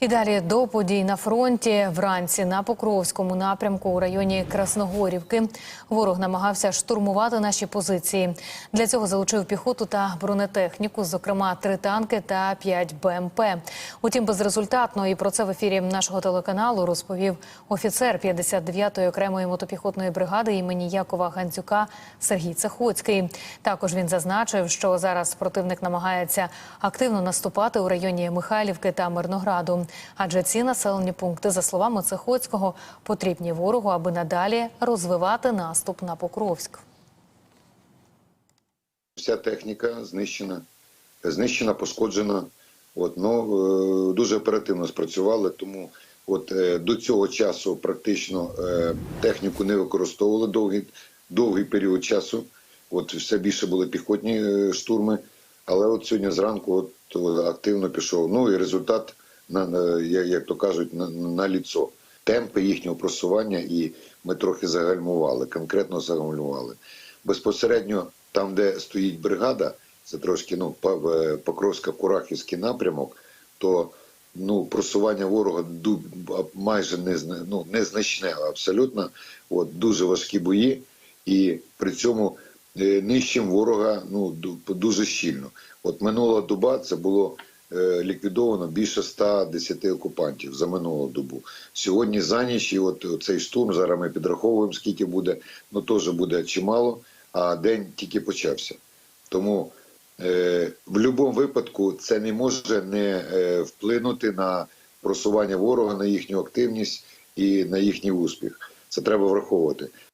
І далі до подій на фронті вранці на Покровському напрямку у районі Красногорівки ворог намагався штурмувати наші позиції. Для цього залучив піхоту та бронетехніку, зокрема три танки та п'ять БМП. Утім, безрезультатно і про це в ефірі нашого телеканалу розповів офіцер 59-ї окремої мотопіхотної бригади імені Якова Гандзюка Сергій Цехоцький. Також він зазначив, що зараз противник намагається активно наступати у районі Михайлівки та Мирнограду. Адже ці населені пункти, за словами Цехоцького, потрібні ворогу, аби надалі розвивати наступ на Покровськ. Вся техніка знищена, знищена, пошкоджена. От, ну, е, дуже оперативно спрацювали, тому от, е, до цього часу практично е, техніку не використовували довгий, довгий період часу. От, все більше були піхотні штурми, але от сьогодні зранку от, активно пішов. Ну і результат, на, на, як, то кажуть, на, на ліцо. Темпи їхнього просування, і ми трохи загальмували, конкретно загальмували. Безпосередньо там, де стоїть бригада, це трошки ну, е, Покровська-Курахівський напрямок, то ну, просування ворога майже незна- ну, незначне абсолютно. От, дуже важкі бої, і при цьому е, нищим ворога ну, дуже щільно. От минула доба це було ліквідовано більше 110 окупантів за минулу добу. Сьогодні за ніч, і от цей штурм, зараз ми підраховуємо, скільки буде, ну теж буде чимало, а день тільки почався. Тому е, в будь-якому випадку це не може не е, вплинути на просування ворога, на їхню активність і на їхній успіх. Це треба враховувати.